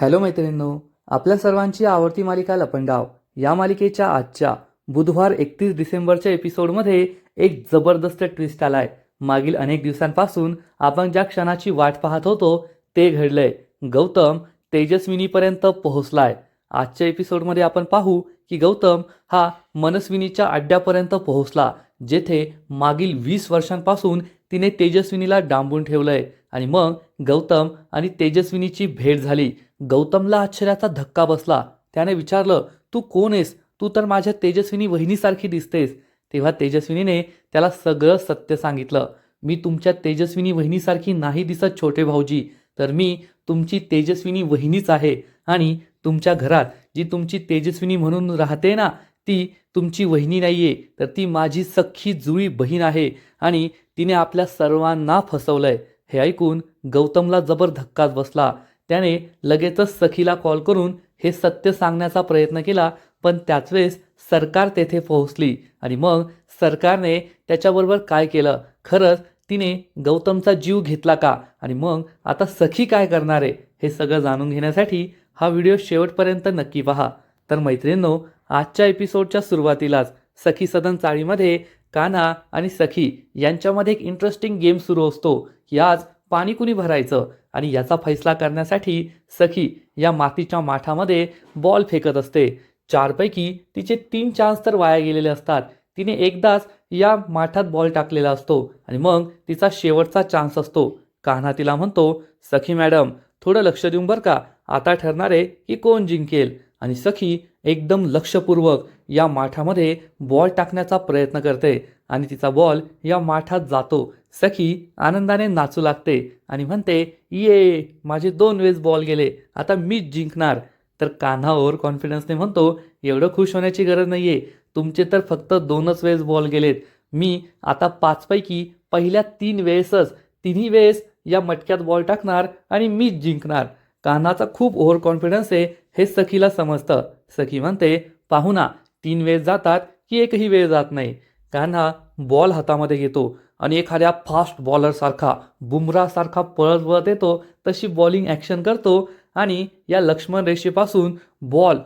Hello मैत्रिणींनो आपल्या सर्वांची आवडती मालिका लपंडाव. या मालिकेच्या आजच्या बुधवार एकतीस डिसेंबरच्या एपिसोडमध्ये एक जबरदस्त ट्विस्ट आलाय. मागील अनेक दिवसांपासून आपण ज्या क्षणाची वाट पाहत होतो ते घडलंय. गौतम तेजस्विनीपर्यंत पोहोचलाय. आजच्या एपिसोडमध्ये आपण पाहू की गौतम हा मनस्विनीच्या अड्ड्यापर्यंत पोहोचला जेथे मागील वीस वर्षांपासून तिने तेजस्विनीला डांबून ठेवलंय. आणि मग गौतम आणि तेजस्विनीची भेट झाली. गौतमला आश्चर्याचा धक्का बसला. त्याने विचारलं तू कोण आहेस? तू तर माझ्या तेजस्विनी वहिनीसारखी दिसतेस. तेव्हा तेजस्विनीने त्याला सगळं सत्य सांगितलं. मी तुमच्या तेजस्विनी वहिनीसारखी नाही दिसत छोटे भाऊजी. तर मी तुमची तेजस्विनी वहिनीच आहे आणि तुमच्या घरात जी तुमची तेजस्विनी म्हणून राहते ना ती तुमची वहिनी नाही आहे तर ती माझी सख्खी जुळी बहीण आहे आणि तिने आपल्या सर्वांना फसवलंय. हे ऐकून गौतमला जबर धक्काच बसला. त्याने लगेचच सखीला कॉल करून हे सत्य सांगण्याचा प्रयत्न केला पण त्याच वेळेस सरकार तेथे पोहोचली आणि मग सरकारने त्याच्याबरोबर काय केलं? खरंच तिने गौतमचा जीव घेतला का? आणि मग आता सखी काय करणार आहे? हे सगळं जाणून घेण्यासाठी हा व्हिडिओ शेवटपर्यंत नक्की पहा. तर मैत्रिणींनो आजच्या एपिसोडच्या सुरुवातीलाच सखी सदन चाळीमध्ये कान्हा आणि सखी यांच्यामध्ये एक इंटरेस्टिंग गेम सुरू असतो. की आज पाणी कुणी भरायचं? आणि याचा फैसला करण्यासाठी सखी या मातीच्या माठामध्ये बॉल फेकत असते. चारपैकी तिचे तीन चान्स तर वाया गेलेले असतात. तिने एकदाच या माठात बॉल टाकलेला असतो आणि मग तिचा शेवटचा चान्स असतो. कान्हा तिला म्हणतो सखी मॅडम थोडं लक्ष देऊन बरं का? आता ठरणार आहे की कोण जिंकेल. आणि सखी एकदम लक्षपूर्वक या माठामध्ये बॉल टाकण्याचा प्रयत्न करते आणि तिचा बॉल या माठात जातो. सखी आनंदाने नाचू लागते आणि म्हणते ये माझे दोन वेळेस बॉल गेले आता मीच जिंकणार. तर कान्हा ओव्हर कॉन्फिडन्सने म्हणतो एवढं खुश होण्याची गरज नाही आहे तुमचे तर फक्त दोनच वेळेस बॉल गेलेत. मी आता पाचपैकी पहिल्या तीन वेळेसच तिन्ही वेळेस या मटक्यात बॉल टाकणार आणि मीच जिंकणार. कान्हाचा खूप ओव्हर कॉन्फिडन्स आहे हे सखीला समजतं. सखी म्हणते पाहुना तीन वेळ जातात की एकही वेळ जात नाही. कान्हा बॉल हातामध्ये घेतो आणि एखाद्या फास्ट बॉलरसारखा बुमरासारखा पळत पळत येतो तशी बॉलिंग ॲक्शन करतो आणि या लक्ष्मण रेषेपासून बॉल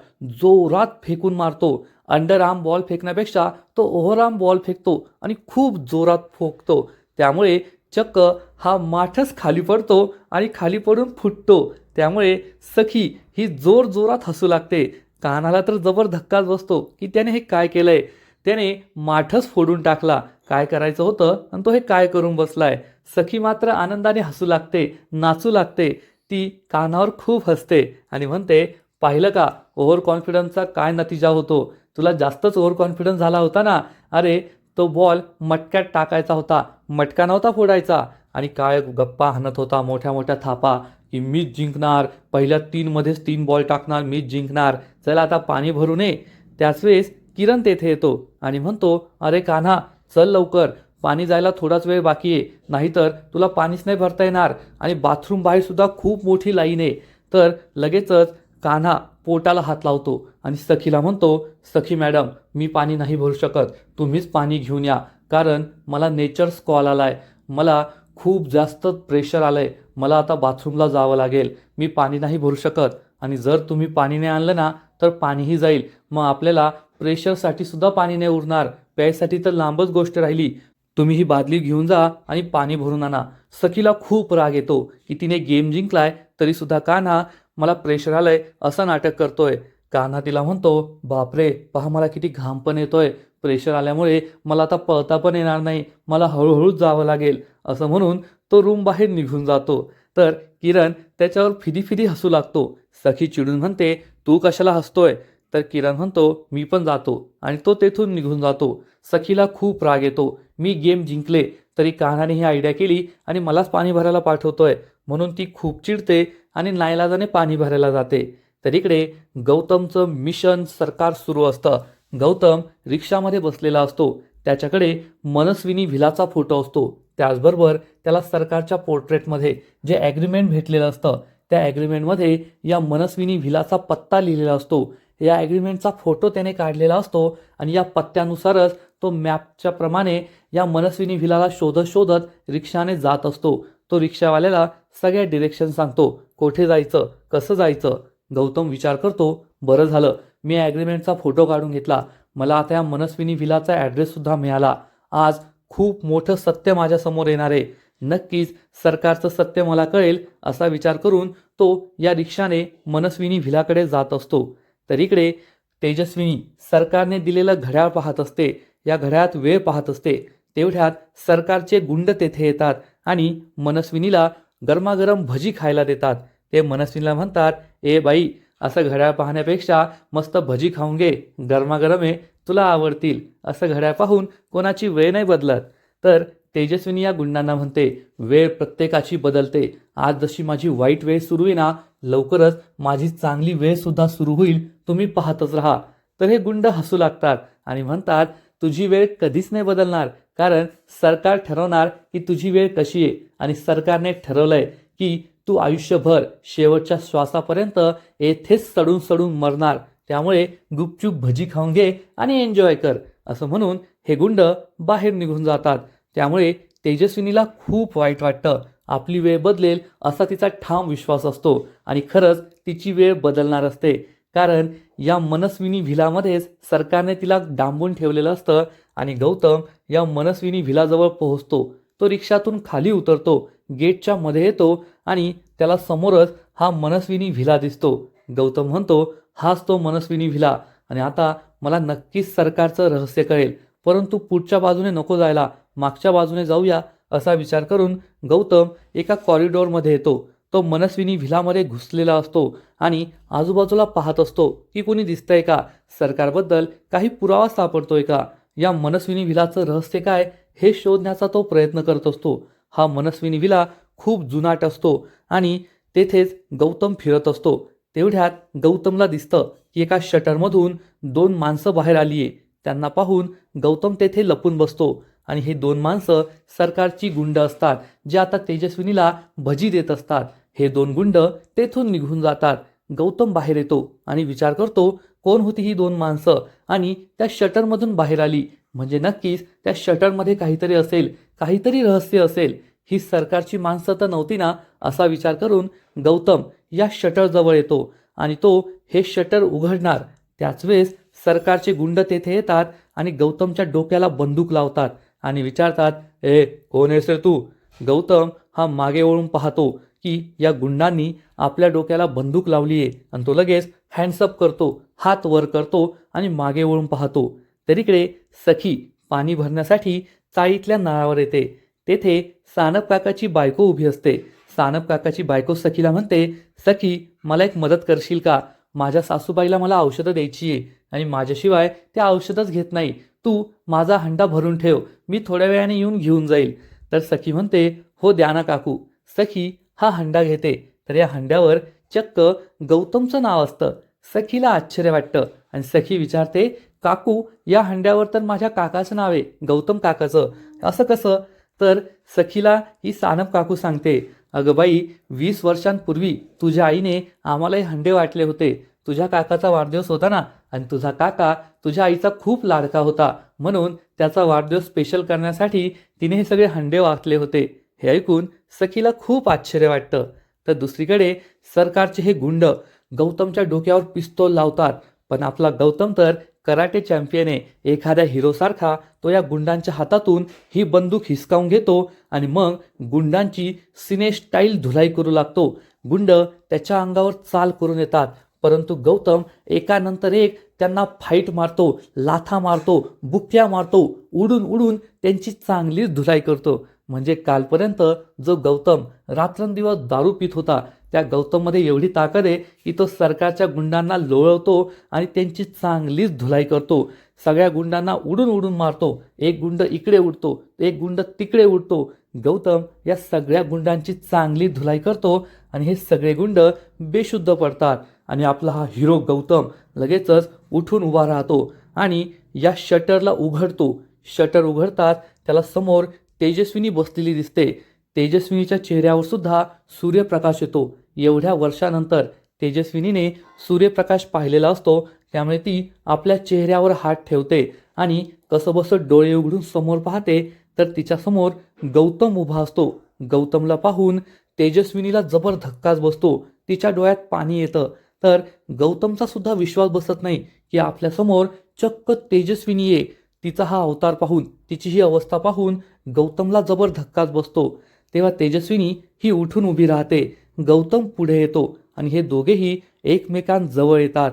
जोरात फेकून मारतो. अंडर आर्म बॉल फेकण्यापेक्षा तो ओव्हरआर्म बॉल फेकतो आणि खूप जोरात फोकतो. त्यामुळे चक्क हा माठच खाली पडतो आणि खाली पडून फुटतो. त्यामुळे सखी ही जोर जोरात हसू लागते. कानाला तर जबर धक्काच बसतो की त्याने हे काय केलंय? त्याने माठच फोडून टाकला. काय करायचं होतं? आणि तो हे काय करून बसलाय? सखी मात्र आनंदाने हसू लागते नाचू लागते. ती कानावर खूप हसते आणि म्हणते पाहिलं का? ओव्हर कॉन्फिडन्सचा काय नतीजा होतो? तुला जास्तच ओव्हर कॉन्फिडन्स झाला होता ना? अरे तो बॉल मटक्यात टाकायचा होता. मटका नव्हता फोडायचा. आणि काय गप्पा हाणत होता मोठ्या मोठ्या थापा. की मीच जिंकणार पहिल्या तीनमध्येच तीन बॉल टाकणार मीच जिंकणार. चला आता पाणी भरू नये. त्याच वेळेस किरण तेथे येतो आणि म्हणतो अरे कान्हा चल लवकर. पाणी जायला थोडाच वेळ बाकी आहे. नाहीतर तुला पाणीच नाही भरता येणार. आणि बाथरूम बाहेरसुद्धा खूप मोठी लाईन आहे. तर लगेचच कान्हा पोटाला हात लावतो आणि सखीला म्हणतो सखी मॅडम मी पाणी नाही भरू शकत. तुम्हीच पाणी घेऊन या. कारण मला नेचर्स कॉल आला आहे मला खूप जास्त प्रेशर आलं आहे मला आता बाथरूमला जावं लागेल. मी पाणी नाही भरू शकत. आणि जर तुम्ही पाणी नाही आणलं ना तर पाणीही जाईल. मग आपल्याला प्रेशरसाठी सुद्धा पाणी नाही उरणार. प्यायसाठी तर लांबच गोष्ट राहिली. तुम्ही ही बादली घेऊन जा आणि पाणी भरून आणा. सखीला खूप राग येतो की तिने गेम जिंकलाय तरी सुद्धा कान्हा मला प्रेशर आलंय असं नाटक करतोय. कान्हा तिला म्हणतो बापरे पहा मला किती घाम पण येतोय. प्रेशर आल्यामुळे मला आता पळता पण येणार नाही. मला हळूहळूच जावं लागेल. असं म्हणून तो रूम बाहेर निघून जातो. तर किरण त्याच्यावर फिदी फिदी हसू लागतो. सखी चिडून म्हणते तू कशाला हसतोय? तर किरण म्हणतो मी पण जातो. आणि तो तेथून निघून जातो. सखीला खूप राग येतो. मी गेम जिंकले तरी कान्हाने ही आयडिया केली आणि मलाच पाणी भरायला पाठवतोय. म्हणून ती खूप चिडते आणि नाईलाजाने पाणी भरायला जाते. तर इकडे गौतमचं मिशन सरकार सुरू असतं. गौतम रिक्षामध्ये बसलेला असतो. त्याच्याकडे मनस्विनी व्हिलाचा फोटो असतो. त्याचबरोबर त्याला सरकारच्या पोर्ट्रेटमध्ये जे ॲग्रीमेंट भेटलेलं असतं त्या ॲग्रीमेंटमध्ये या मनस्विनी व्हिलाचा पत्ता लिहिलेला असतो. या ॲग्रीमेंटचा फोटो त्याने काढलेला असतो आणि या पत्त्यानुसारच तो मॅपच्या प्रमाणे या मनस्विनी व्हिलाला शोधत शोधत रिक्षाने जात असतो. तो रिक्षावाल्याला सगळ्या डिरेक्शन सांगतो. कोठे जायचं? कसं जायचं? गौतम विचार करतो बरं झालं. मी ॲग्रीमेंटचा फोटो काढून घेतला. मला आता या मनस्विनी विलाचा ॲड्रेससुद्धा मिळाला. आज खूप मोठं सत्य माझ्यासमोर येणार आहे. नक्कीच सरकारचं सत्य मला कळेल असा विचार करून तो या रिक्षाने मनस्विनी भिलाकडे जात असतो. तर इकडे तेजस्विनी सरकारने दिलेलं घड्याळ पाहत असते. या घड्याळात वेळ पाहत असते. तेवढ्यात सरकारचे गुंड तेथे येतात आणि मनस्विनीला गरमागरम भजी खायला देतात. ते मनस्विनीला म्हणतात ए बाई असं घड्याळ पाहण्यापेक्षा मस्त भजी खाऊन घे. गरमागरम आहे तुला आवडतील असं घड्याळ पाहून कोणाची वेळ नाही बदलत. तर तेजस्विनी या गुंडांना म्हणते वेळ प्रत्येकाची बदलते. आज जशी माझी वाईट वेळ सुरू आहे ना लवकरच माझी चांगली वेळ सुद्धा सुरू होईल. तुम्ही पाहतच राहा. तर हे गुंड हसू लागतात आणि म्हणतात तुझी वेळ कधीच नाही बदलणार कारण सरकार ठरवणार की तुझी वेळ कशी आहे. आणि सरकारने ठरवलंय की तू आयुष्यभर शेवटच्या श्वासापर्यंत येथेच सडून सडून मरणार. त्यामुळे गुपचूप भजी खाऊन घे आणि एन्जॉय कर असं म्हणून हे गुंड बाहेर निघून जातात. त्यामुळे तेजस्विनीला खूप वाईट वाटतं. आपली वेळ बदलेल असा तिचा ठाम विश्वास असतो आणि खरंच तिची वेळ बदलणार असते. कारण या मनस्विनी व्हिलामध्येच सरकारने तिला डांबून ठेवलेलं असतं आणि गौतम या मनस्विनी व्हिलाजवळ पोहोचतो. तो रिक्षातून खाली उतरतो गेटच्या मध्ये येतो आणि त्याला समोरच हा मनस्विनी व्हिला दिसतो. गौतम म्हणतो हाच तो मनस्विनी व्हिला आणि आता मला नक्कीच सरकारचं रहस्य कळेल. परंतु पुढच्या बाजूने नको जायला मागच्या बाजूने जाऊया असा विचार करून गौतम एका कॉरिडॉरमध्ये येतो. तो मनस्विनी व्हिलामध्ये घुसलेला असतो आणि आजूबाजूला पाहत असतो की कोणी दिसतंय का? सरकारबद्दल काही पुरावा सापडतोय का? या मनस्विनी व्हिलाचं रहस्य काय? हे शोधण्याचा तो प्रयत्न करत असतो. हा मनस्विनी व्हिला खूप जुनाट असतो आणि तेथेच गौतम फिरत असतो. तेवढ्यात गौतमला दिसतं की एका शटरमधून दोन माणसं बाहेर आली आहे त्यांना पाहून गौतम तेथे लपून बसतो आणि हे दोन माणसं सरकारची गुंड असतात जे आता तेजस्विनीला भजी देत असतात. हे दोन गुंड तेथून निघून जातात. गौतम बाहेर येतो आणि विचार करतो कोण होती ही दोन माणसं? आणि त्या शटरमधून बाहेर आली. म्हणजे नक्कीच त्या शटरमध्ये काहीतरी असेल काहीतरी रहस्य असेल. ही सरकारची माणसं तर नव्हती ना असा विचार करून गौतम या शटरजवळ येतो आणि तो हे शटर उघडणार. त्याच वेळेस सरकारचे गुंड तेथे येतात आणि गौतमच्या डोक्याला बंदूक लावतात आणि विचारतात ए कोण आहेस रे तू? गौतम हा मागे वळून पाहतो की या गुंडांनी आपल्या डोक्याला बंदूक लावली आहे आणि तो लगेच हँड्सअप करतो हात वर करतो आणि मागे वळून पाहतो. तरीकडे सखी पाणी भरण्यासाठी चाळीतल्या नळावर येते. तेथे सानप काकाची बायको उभी असते. सानप काकाची बायको सखीला म्हणते सखी मला एक मदत करशील का? माझ्या सासूबाईला मला औषधं द्यायची आहे आणि माझ्याशिवाय त्या औषधच घेत नाही. तू माझा हंडा भरून ठेव. मी थोड्या वेळाने येऊन घेऊन जाईल. तर सखी म्हणते हो द्या ना काकू. सखी हा हंडा घेते. तर या हंड्यावर चक्क गौतमचं नाव असतं. सखीला आश्चर्य वाटतं आणि सखी विचारते काकू या हंड्यावर तर माझ्या काकाचं नाव आहे गौतम काकाचं. असं कसं? तर सखीला ही सानप काकू सांगते अगं बाई वीस वर्षांपूर्वी तुझ्या आईने आम्हालाही हंडे वाटले होते. तुझ्या काकाचा वाढदिवस होता ना आणि तुझा काका तुझ्या आईचा खूप लाडका होता. म्हणून त्याचा वाढदिवस स्पेशल करण्यासाठी तिने हे सगळे हंडे वाटले होते. हे ऐकून सखीला खूप आश्चर्य वाटतं. तर दुसरीकडे सरकारचे हे गुंड गौतमच्या डोक्यावर पिस्तोल लावतात पण आपला गौतम तर कराटे चॅम्पियन एखाद्या हिरोसारखा तो या गुंडांच्या हातातून ही बंदूक हिसकावून घेतो आणि मग गुंडांची सिनेस्टाईल धुलाई करू लागतो. गुंड त्याच्या अंगावर चाल करून येतात परंतु गौतम एकानंतर एक त्यांना फाईट मारतो लाथा मारतो बुक्क्या मारतो उडून उडून त्यांची चांगलीच धुलाई करतो. म्हणजे कालपर्यंत जो गौतम रात्रंदिवस दारू पित होता त्या गौतममध्ये एवढी ताकद आहे की तो सरकारच्या गुंडांना लोळवतो आणि त्यांची चांगलीच धुलाई करतो. सगळ्या गुंडांना उडून उडून मारतो. एक गुंड इकडे उडतो एक गुंड तिकडे उडतो. गौतम या सगळ्या गुंडांची चांगली धुलाई करतो आणि हे सगळे गुंड बेशुद्ध पडतात. आणि आपला हा हिरो गौतम लगेचच उठून उभा राहतो आणि या शटरला उघडतो. शटर उघडतात त्याला समोर तेजस्विनी बसलेली दिसते. तेजस्विनीच्या चेहऱ्यावर सुद्धा सूर्यप्रकाश येतो. एवढ्या वर्षानंतर तेजस्विनीने सूर्यप्रकाश पाहिलेला असतो त्यामुळे ती आपल्या चेहऱ्यावर हात ठेवते आणि कसंबसं डोळे उघडून समोर पाहते तर तिच्यासमोर गौतम उभा असतो. गौतमला पाहून तेजस्विनीला जबर धक्काच बसतो. तिच्या डोळ्यात पाणी येतं. तर गौतमचा सुद्धा विश्वास बसत नाही की आपल्यासमोर चक्क तेजस्विनी आहे. तिचा हा अवतार पाहून तिची ही अवस्था पाहून गौतमला जबर धक्काच बसतो. तेव्हा तेजस्विनी ही उठून उभी राहते. गौतम पुढे येतो आणि हे दोघेही एकमेकांजवळ येतात.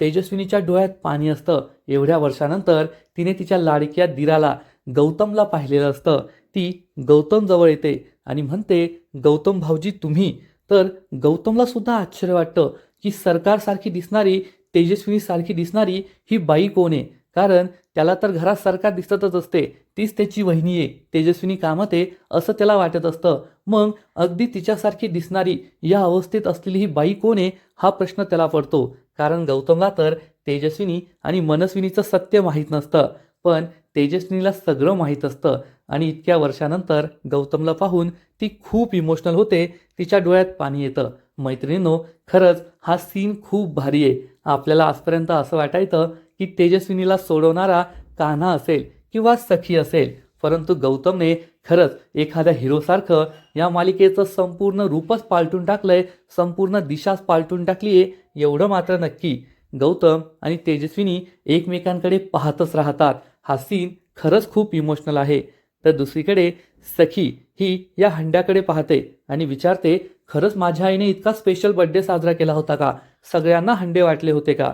तेजस्विनीच्या डोळ्यात पाणी असतं. एवढ्या वर्षानंतर तिने तिच्या लाडक्या दिराला गौतमला पाहिलेलं असतं. ती गौतमजवळ येते आणि म्हणते गौतम भाऊजी तुम्ही? तर गौतमला सुद्धा आश्चर्य वाटतं की सरकारसारखी दिसणारी तेजस्विनीसारखी दिसणारी ही बाई कोण आहे? कारण त्याला तर घरात सरकार दिसतच असते. तीच त्याची वहिनी आहे. तेजस्विनी कामत आहे असं त्याला वाटत असतं. मग अगदी तिच्यासारखी दिसणारी या अवस्थेत असलेली ही बाई कोण आहे हा प्रश्न त्याला पडतो. कारण गौतमला तर तेजस्विनी आणि मनस्विनीचं सत्य माहीत नसतं. पण तेजस्विनीला सगळं माहीत असतं. आणि इतक्या वर्षानंतर गौतमला पाहून ती खूप इमोशनल होते. तिच्या डोळ्यात पाणी येतं. मैत्रिणींनो खरंच हा सीन खूप भारी आहे. आपल्याला आजपर्यंत असं वाटायचं की तेजस्विनीला सोडवणारा कान्हा असेल किंवा सखी असेल. परंतु गौतमने खरंच एखाद्या हिरोसारखं या मालिकेचं संपूर्ण रूपच पालटून टाकलंय संपूर्ण दिशाच पालटून टाकली आहे एवढं मात्र नक्की. गौतम आणि तेजस्विनी एकमेकांकडे पाहतच राहतात. हा सीन खरंच खूप इमोशनल आहे. तर दुसरीकडे सखी ही या हंड्याकडे पाहते आणि विचारते खरंच माझ्या आईने इतका स्पेशल बर्थडे साजरा केला होता का? सगळ्यांना हंडे वाटले होते का?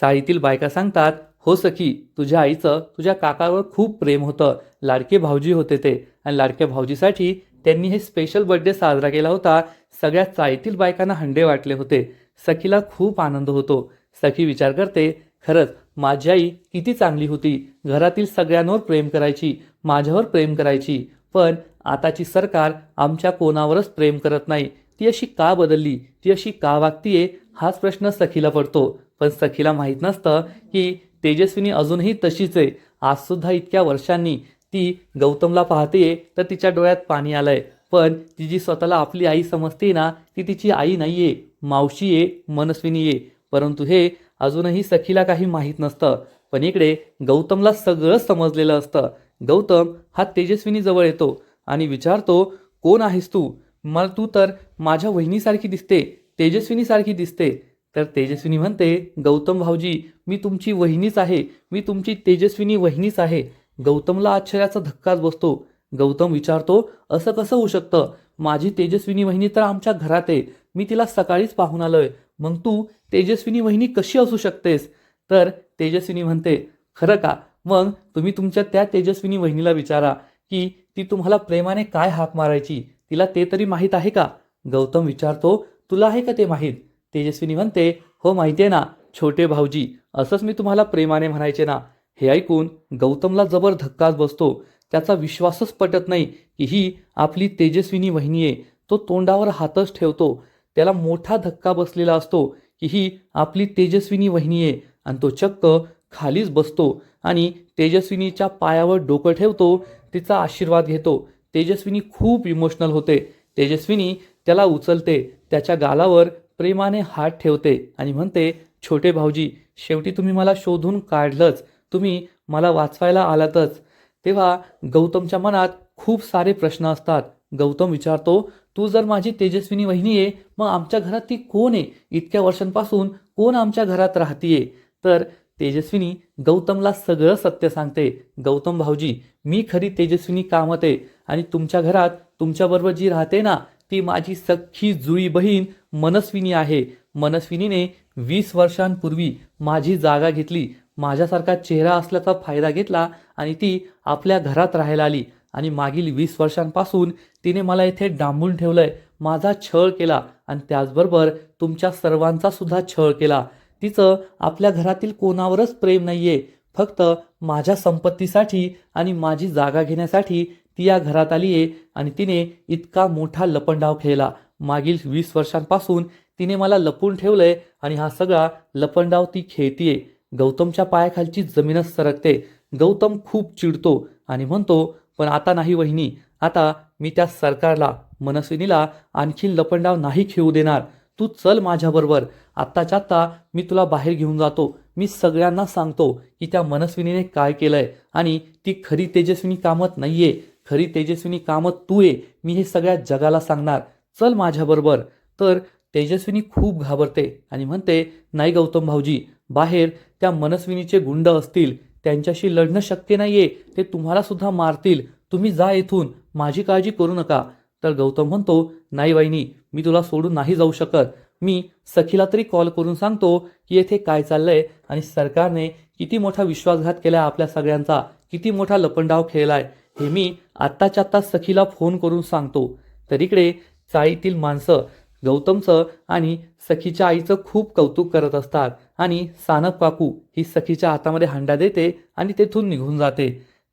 चाळीतील बायका सांगतात हो सखी तुझ्या आईचं तुझ्या काकावर खूप प्रेम होतं. लाडके भाऊजी होते ते. आणि लाडक्या भाऊजीसाठी त्यांनी हे स्पेशल बर्थडे साजरा केला होता. सगळ्या चाळीतील बायकांना हंडे वाटले होते. सखीला खूप आनंद होतो. सखी विचार करते खरंच माझी आई किती चांगली होती. घरातील सगळ्यांवर प्रेम करायची माझ्यावर प्रेम करायची. पण आताची सरकार आमच्या कोणावरच प्रेम करत नाही. ती अशी का बदलली? ती अशी का वागतीये? हाच प्रश्न सखीला पडतो. पण सखीला माहीत नसतं की तेजस्विनी अजूनही तशीच आहे. आजसुद्धा इतक्या वर्षांनी ती गौतमला पाहतेय तर तिच्या डोळ्यात पाणी आलंय. पण ती जी स्वतःला आपली आई समजते ना ती तिची आई नाहीये. मावशी आहे मनस्विनी आहे. परंतु हे अजूनही सखीला काही माहीत नसतं. पण इकडे गौतमला सगळं समजलेलं असतं. गौतम हा तेजस्विनी जवळ येतो आणि विचारतो कोण आहेस तू? मला तू तर माझ्या वहिनीसारखी दिसते तेजस्विनीसारखी दिसते. तर तेजस्विनी म्हणते गौतम भाऊजी मी तुमची वहिनीच आहे. मी तुमची तेजस्विनी वहिनीच आहे. गौतमला आश्चर्याचा धक्काच बसतो. गौतम विचारतो असं कसं होऊ शकतं? माझी तेजस्विनी वहिनी तर आमच्या घरात आहे. मी तिला सकाळीच पाहून आलोय. मग तू तेजस्विनी वहिनी कशी असू शकतेस? तर तेजस्विनी म्हणते खरं का? मग तुम्ही तुमच्या त्या तेजस्विनी वहिनीला विचारा की ती तुम्हाला प्रेमाने काय हाक मारायची? तिला ते तरी माहीत आहे का? गौतम विचारतो तुला आहे का ते माहीत? तेजस्विनी म्हणते हो माहिती आहे ना छोटे भाऊजी असंच मी तुम्हाला प्रेमाने म्हणायचे ना हे ऐकून गौतमला जबर धक्काच बसतो. त्याचा विश्वासच पटत नाही की ही आपली तेजस्विनी वहिनी आहे. तो तोंडावर हातच ठेवतो. त्याला मोठा धक्का बसलेला असतो की ही आपली तेजस्विनी वहिनी आहे आणि तो चक्क खालीच बसतो आणि तेजस्विनीच्या पायावर डोकं ठेवतो तिचा आशीर्वाद घेतो. तेजस्विनी खूप इमोशनल होते. तेजस्विनी त्याला उचलते. त्याच्या गालावर प्रेमाने हात ठेवते आणि म्हणते छोटे भाऊजी शेवटी तुम्ही मला शोधून काढलंच. तुम्ही मला वाचवायला आलातच. तेव्हा गौतमच्या मनात खूप सारे प्रश्न असतात. गौतम विचारतो तू जर माझी तेजस्विनी वहिनी आहे मग आमच्या घरात ती कोण आहे? इतक्या वर्षांपासून कोण आमच्या घरात राहतीये? तर तेजस्विनी गौतमला सगळं सत्य सांगते. गौतम भाऊजी मी खरी तेजस्विनी कामत आहे आणि तुमच्या घरात तुमच्याबरोबर जी राहते ना ती माझी सख्खी जुळी बहीण मनस्विनी आहे. मनस्विनीने वीस वर्षांपूर्वी माझी जागा घेतली. माझ्यासारखा चेहरा असल्याचा फायदा घेतला आणि ती आपल्या घरात राहायला आली. आणि मागील वीस वर्षांपासून तिने मला इथे डांबून ठेवलंय. माझा छळ केला आणि त्याचबरोबर तुमच्या सर्वांचा सुद्धा छळ केला. तिचं आपल्या घरातील कोणावरच प्रेम नाहीये. फक्त माझ्या संपत्तीसाठी आणि माझी जागा घेण्यासाठी ती या घरात आली आहे आणि तिने इतका मोठा लपंडाव खेळला. मागील वीस वर्षांपासून तिने मला लपून ठेवलंय आणि हा सगळा लपंडाव ती खेळतीये. गौतमच्या पायाखालची जमीनच सरकते. गौतम खूप चिडतो आणि म्हणतो पण आता नाही वहिनी आता मी त्या सरकारला मनस्विनीला आणखीन लपंडाव नाही खेळू देणार. तू चल माझ्याबरोबर. आत्ताच्या आत्ता मी तुला बाहेर घेऊन जातो. मी सगळ्यांना सांगतो की त्या मनस्विनीने काय केलंय आणि ती खरी तेजस्विनी कामत नाहीये. खरी तेजस्विनी कामत तू ये मी हे सगळ्या जगाला सांगणार. चल माझ्याबरोबर. तर तेजस्विनी खूप घाबरते आणि म्हणते नाही गौतम भाऊजी बाहेर त्या मनस्विनीचे गुंड असतील त्यांच्याशी लढणं शक्य नाहीये ते तुम्हाला सुद्धा मारतील. तुम्ही जा येथून माझी काळजी करू नका. तर गौतम म्हणतो नाही वाहिनी मी तुला सोडून नाही जाऊ शकत. मी सखीला तरी कॉल करून सांगतो की येथे काय चाललंय आणि सरकारने किती मोठा विश्वासघात केलाय आपल्या सगळ्यांचा किती मोठा लपंडाव खेळलाय. हे मी आत्ताच्या आत्ता सखीला फोन करून सांगतो. तर इकडे चाळीतील माणसं गौतमचं आणि सखीच्या आईचं खूप कौतुक करत असतात आणि सानप काकू ही सखीच्या हातामध्ये हांडा देते आणि तेथून निघून जाते.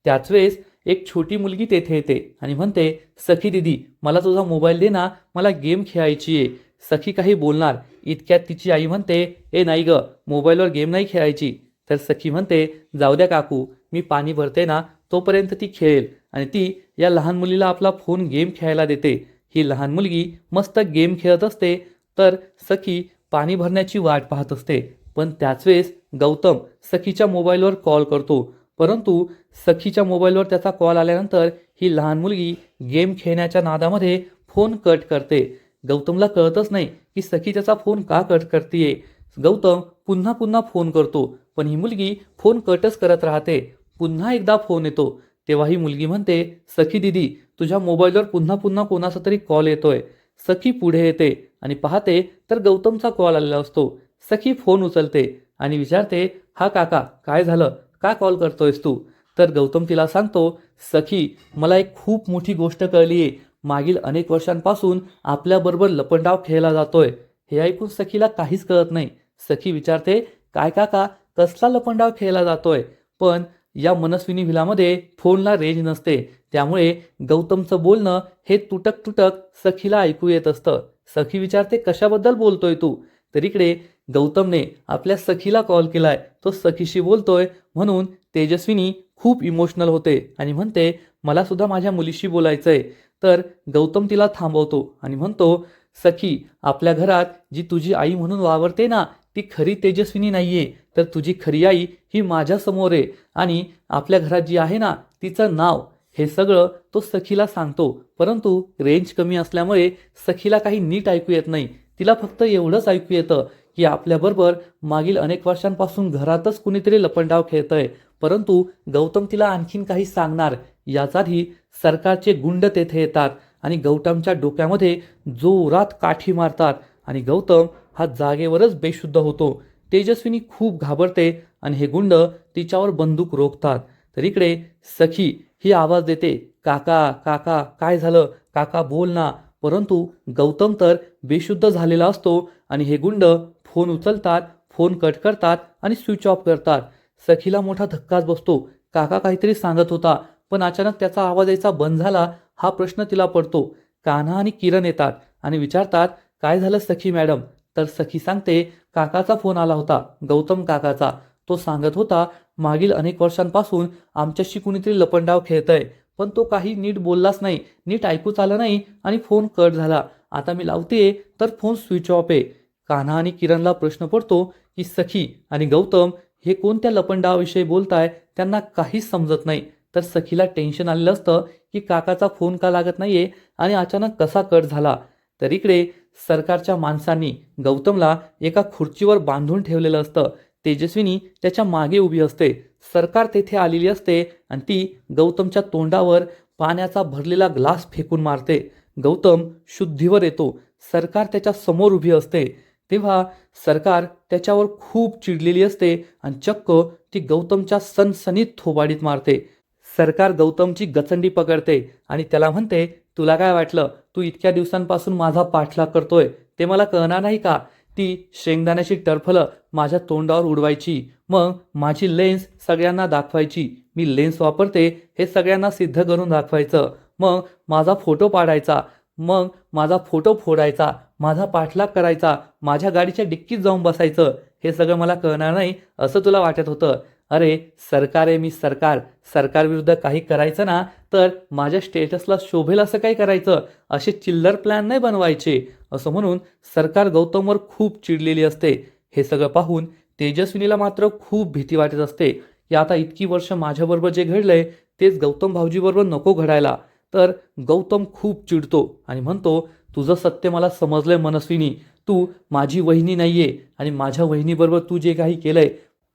त्याच वेळेस एक छोटी मुलगी तेथे येते आणि म्हणते सखी दिदी मला तुझा मोबाईल दे ना मला गेम खेळायची आहे. सखी काही बोलणार इतक्यात तिची आई म्हणते ए नाही ग मोबाईलवर गेम नाही खेळायची. तर सखी म्हणते जाऊ द्या काकू मी पाणी भरते ना तोपर्यंत ती खेळेल आणि ती या लहान मुलीला आपला फोन गेम खेळायला देते. ही लहान मुलगी मस्त गेम खेळत असते तर सखी पाणी भरण्याची वाट पाहत असते. पण त्याच वेळेस गौतम सखीच्या मोबाईलवर कॉल करतो. परंतु सखीच्या मोबाईलवर त्याचा कॉल आल्यानंतर ही लहान मुलगी गेम खेळण्याच्या नादामध्ये फोन कट करते. गौतमला कळतच नाही की सखी त्याचा फोन का कट करते गौतम पुन्हा पुन्हा फोन करतो पण ही मुलगी फोन कटच करत राहते. पुन्हा एकदा फोन येतो. तेव्हा ही मुलगी म्हणते सखी दिदी तुझ्या मोबाईलवर पुन्हा पुन्हा कोणाचा तरी कॉल येतोय. सखी पुढे येते आणि पाहते तर गौतमचा कॉल आलेला असतो. सखी फोन उचलते आणि विचारते हा काका काय झालं? का कॉल करतोयस तू? तर गौतम तिला सांगतो सखी मला एक खूप मोठी गोष्ट कळली आहे. मागील अनेक वर्षांपासून आपल्याबरोबर लपंडाव खेळला जातोय. हे ऐकून सखीला काहीच कळत नाही. सखी विचारते काय काका कसला लपंडाव खेळला जातोय? पण या मनस्विनी व्हिलामध्ये फोनला रेंज नसते. त्यामुळे गौतमचं बोलणं हे तुटक तुटक सखीला ऐकू येत असतं. सखी विचारते कशाबद्दल बोलतोय तू? तर इकडे गौतमने आपल्या सखीला कॉल केलाय. तो सखीशी बोलतोय म्हणून तेजस्विनी खूप इमोशनल होते आणि म्हणते मला सुद्धा माझ्या मुलीशी बोलायचंय. तर गौतम तिला थांबवतो आणि म्हणतो सखी आपल्या घरात जी तुझी आई म्हणून वावरते ना ती खरी तेजस्विनी नाहीये. तर तुझी खरी आई ही माझ्यासमोर आहे आणि आपल्या घरात जी आहे ना तिचं नाव हे सगळं तो सखीला सांगतो. परंतु रेंज कमी असल्यामुळे सखीला काही नीट ऐकू येत नाही. तिला फक्त एवढंच ऐकू येतं की आपल्याबरोबर मागील अनेक वर्षांपासून घरातच कुणीतरी लपंडाव खेळतंय. परंतु गौतम तिला आणखीन काही सांगणार. याचाही सरकारचे गुंड तेथे येतात आणि गौतमच्या डोक्यामध्ये जोरात काठी मारतात आणि गौतम हा जागेवरच बेशुद्ध होतो. तेजस्विनी खूप घाबरते आणि हे गुंड तिच्यावर बंदूक रोखतात. तर इकडे सखी ही आवाज देते काका काका काय झालं? काका बोल ना. परंतु गौतम तर बेशुद्ध झालेला असतो आणि हे गुंड फोन उचलतात फोन कट करतात आणि स्विच ऑफ करतात. सखीला मोठा धक्काच बसतो. काका काहीतरी सांगत होता पण अचानक त्याचा आवाज यायचा बंद झाला हा प्रश्न तिला पडतो. कान्हा आणि किरण येतात आणि विचारतात काय झालं सखी मॅडम? तर सखी सांगते काकाचा फोन आला होता गौतम काकाचा. तो सांगत होता मागील अनेक वर्षांपासून आमच्याशी कुणीतरी लपंडाव खेळतंय पण तो काही नीट बोललाच नाही नीट ऐकूच आलं नाही आणि फोन कट झाला. आता मी लावते तर फोन स्विच ऑफ आहे. कान्हा आणि किरणला प्रश्न पडतो की सखी आणि गौतम हे कोणत्या लपंडावाविषयी बोलताय? त्यांना काहीच समजत नाही. तर सखीला टेन्शन आलेलं असतं की काकाचा फोन का लागत नाहीये? आणि अचानक कसा कट झाला. तर इकडे सरकारच्या माणसांनी गौतमला एका खुर्चीवर बांधून ठेवलेलं असतं. तेजस्विनी त्याच्यामागे उभी असते. सरकार तेथे आलेली असते आणि ती गौतमच्या तोंडावर पाण्याचा भरलेला ग्लास फेकून मारते. गौतम शुद्धीवर येतो. सरकार त्याच्यासमोर उभी असते. तेव्हा सरकार त्याच्यावर खूप चिडलेली असते आणि चक्क ती गौतमच्या सनसनीत थोबाडीत मारते. सरकार गौतमची गचंडी पकडते आणि त्याला म्हणते तुला काय वाटलं? तू इतक्या दिवसांपासून माझा पाठलाग करतोय. ते मला कळणार नाही का? ती शेंगदाण्याची टरफलं माझ्या तोंडावर उडवायची. मग माझी लेन्स सगळ्यांना दाखवायची. मी लेन्स वापरते हे सगळ्यांना सिद्ध करून दाखवायचं. मग माझा फोटो पाडायचा. मग माझा फोटो फोडायचा. माझा पाठलाग करायचा. माझ्या गाडीच्या डिक्कीत जाऊन बसायचं. हे सगळं मला कळणार नाही असं तुला वाटत होतं. अरे सरकार आहे मी सरकार सरकारविरुद्ध काही करायचं ना तर माझ्या स्टेटसला शोभेल असं काही करायचं? असे चिल्लर प्लॅन नाही बनवायचे. असं म्हणून सरकार गौतमवर खूप चिडलेली असते. हे सगळं पाहून तेजस्विनीला मात्र खूप भीती वाटत असते. की आता इतकी वर्ष माझ्याबरोबर जे घडलंय तेच गौतम भाऊजीबरोबर नको घडायला. तर गौतम खूप चिडतो आणि म्हणतो तुझं सत्य मला समजलंय मनस्विनी. तू माझी वहिनी नाहीये आणि माझ्या वहिनीबरोबर तू जे काही केलंय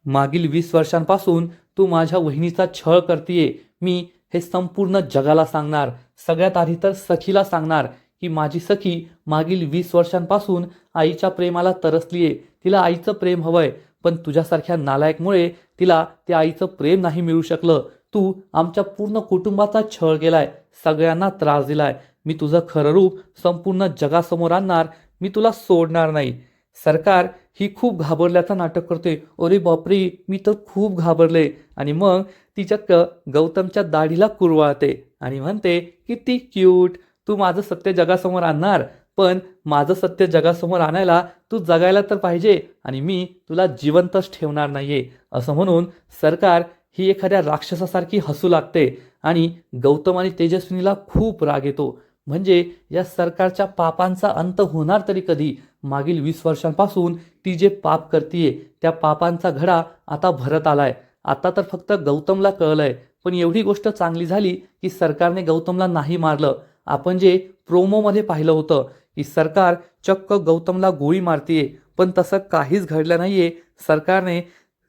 मागील वीस वर्षांपासून तू माझ्या वहिनीचा छळ करतीये. मी हे संपूर्ण जगाला सांगणार. सगळ्यात आधी तर सखीला सांगणार की माझी सखी मागील वीस वर्षांपासून आईच्या प्रेमाला तरसलीये. तिला आईचं प्रेम हवंय पण तुझ्यासारख्या नालायकमुळे तिला त्या आईचं प्रेम नाही मिळू शकलं. तू आमच्या पूर्ण कुटुंबाचा छळ केलाय सगळ्यांना त्रास दिलाय. मी तुझं खरं रूप संपूर्ण जगासमोर आणणार. मी तुला सोडणार नाही. सरकार ही खूप घाबरल्याचं नाटक करते अरे बापरे मी तर खूप घाबरले. आणि मग ती चक्क गौतमच्या दाढीला कुरवाळते आणि म्हणते किती क्यूट तू माझं सत्य जगासमोर आणणार पण माझं सत्य जगासमोर आणायला तू जगायला तर पाहिजे आणि मी तुला जिवंतच ठेवणार नाहीये. असं म्हणून सरकार ही एखाद्या राक्षसासारखी हसू लागते आणि गौतम आणि तेजस्विनीला खूप राग येतो. म्हणजे या सरकारच्या पापांचा अंत होणार तरी कधी? मागील वीस वर्षांपासून ती जे पाप करतीये त्या पापांचा घडा आता भरत आलाय. आता तर फक्त गौतमला कळलंय पण एवढी गोष्ट चांगली झाली की सरकारने गौतमला नाही मारलं. आपण जे प्रोमोमध्ये पाहिलं होतं की सरकार चक्क गौतमला गोळी मारतीये पण तसं काहीच घडलं नाहीये. सरकारने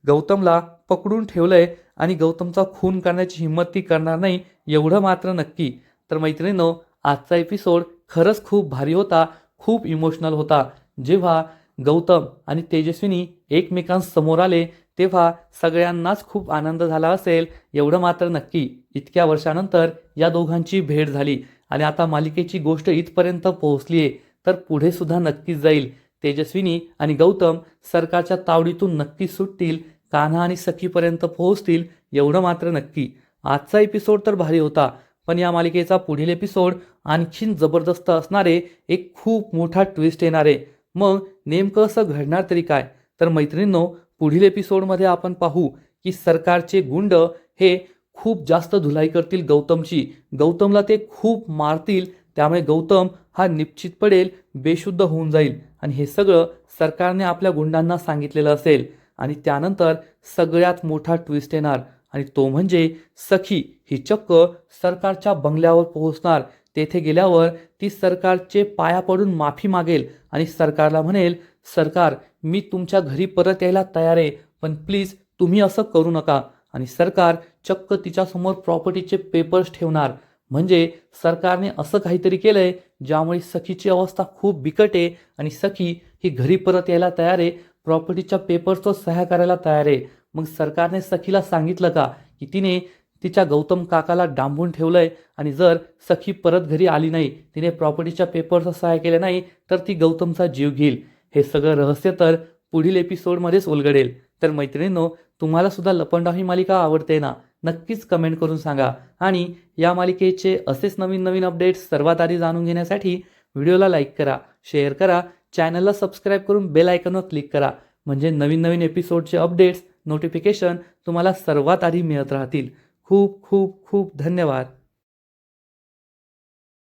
गौतमला पकडून ठेवलंय आणि गौतमचा खून करण्याची हिंमत ती करणार नाही एवढं मात्र नक्की. तर मैत्रिणीनं आजचा एपिसोड खरंच खूप भारी होता खूप इमोशनल होता. जेव्हा गौतम आणि तेजस्विनी एकमेकांसमोर आले तेव्हा सगळ्यांनाच खूप आनंद झाला असेल एवढं मात्र नक्की. इतक्या वर्षानंतर या दोघांची भेट झाली आणि आता मालिकेची गोष्ट इथपर्यंत पोहोचली आहे तर पुढे सुद्धा नक्कीच जाईल. तेजस्विनी आणि गौतम सरकारच्या तावडीतून नक्की सुटतील कान्हा आणि सखीपर्यंत पोहोचतील एवढं मात्र नक्की. आजचा एपिसोड तर भारी होता पण या मालिकेचा पुढील एपिसोड आणखीन जबरदस्त असणारे एक खूप मोठा ट्विस्ट येणार आहे. मग नेमकं असं घडणार तरी काय? तर मैत्रिणींनो पुढील एपिसोडमध्ये आपण पाहू की सरकारचे गुंड हे खूप जास्त धुलाई करतील गौतमची. गौतमला ते खूप मारतील त्यामुळे गौतम हा निश्चित पडेल बेशुद्ध होऊन जाईल. आणि हे सगळं सरकारने आपल्या गुंडांना सांगितलेलं असेल. आणि त्यानंतर सगळ्यात मोठा ट्विस्ट येणार. आणि तो म्हणजे सखी ही चक्क सरकारच्या बंगल्यावर पोहोचणार. तेथे गेल्यावर ती सरकारचे पाया पडून माफी मागेल आणि सरकारला म्हणेल सरकार मी तुमच्या घरी परत यायला तयार आहे पण प्लीज तुम्ही असं करू नका. आणि सरकार चक्क तिच्यासमोर प्रॉपर्टीचे पेपर्स ठेवणार. म्हणजे सरकारने असं काहीतरी केलंय ज्यामुळे सखीची अवस्था खूप बिकट आहे आणि सखी ही घरी परत यायला तयार आहे प्रॉपर्टीच्या पेपर्सवर सह्या करायला तयार आहे. मग सरकारने सखीला सांगितलं का? की तिने तिच्या गौतम काकाला डांबून ठेवलंय आणि जर सखी परत घरी आली नाही तिने प्रॉपर्टीच्या पेपर्सचा सहाय्य केले नाही तर ती गौतमचा जीव घेईल. हे सगळं रहस्य तर पुढील एपिसोडमध्येच उलगडेल. तर मैत्रिणींनो तुम्हाला सुद्धा लपंडाव ही मालिका आवडते ना? नक्कीच कमेंट करून सांगा. आणि या मालिकेचे असेच नवीन नवीन अपडेट्स सर्वात आधी जाणून घेण्यासाठी व्हिडिओला लाईक करा शेअर करा चॅनलला सबस्क्राईब करून बेल आयकॉनवर क्लिक करा. म्हणजे नवीन नवीन एपिसोडचे अपडेट्स नोटिफिकेशन तुम्हाला सर्वात आधी मिळत राहतील. खूप खूप खूप धन्यवाद.